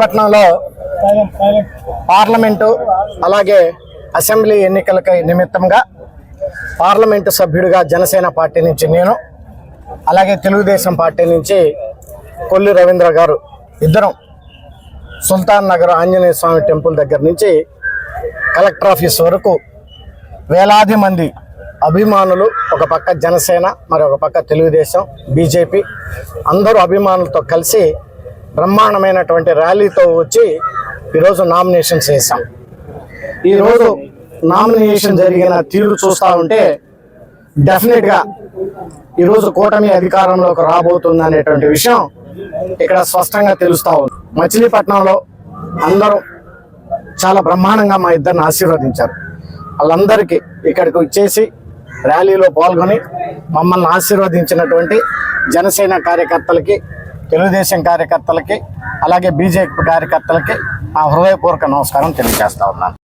పట్నంలో పార్లమెంటు అలాగే అసెంబ్లీ ఎన్నికలకి నిమిత్తంగా పార్లమెంటు సభ్యుడిగా జనసేన పార్టీ నుంచి నేను అలాగే తెలుగుదేశం పార్టీ నుంచి కొల్లి రవీంద్ర గారు ఇద్దరం సుల్తాన్ నగర్ ఆంజనేయ స్వామి టెంపుల్ దగ్గర నుంచి కలెక్టర్ ఆఫీస్ వరకు వేలాది మంది అభిమానులు ఒక పక్క జనసేన మరి ఒక పక్క తెలుగుదేశం బీజేపీ అందరూ అభిమానులతో కలిసి బ్రహ్మాండమైనటువంటి ర్యాలీతో వచ్చి ఈరోజు నామినేషన్స్ వేసాం ఈరోజు నామినేషన్ జరిగిన తీరు చూస్తూ ఉంటే డెఫినెట్గా ఈరోజు కూటమి అధికారంలోకి రాబోతుంది అనేటువంటి విషయం ఇక్కడ స్పష్టంగా తెలుస్తూ ఉంది. మచిలీపట్నంలో అందరూ చాలా బ్రహ్మాండంగా మా ఇద్దరిని ఆశీర్వదించారు. వాళ్ళందరికీ ఇక్కడికి వచ్చేసి ర్యాలీలో పాల్గొని మమ్మల్ని ఆశీర్వదించినటువంటి జనసేన కార్యకర్తలకి తెలుగుదేశం కార్యకర్తలకి అలాగే బీజేపీ కార్యకర్తలకి నా హృదయపూర్వక నమస్కారం తెలియజేస్తా ఉన్నాను.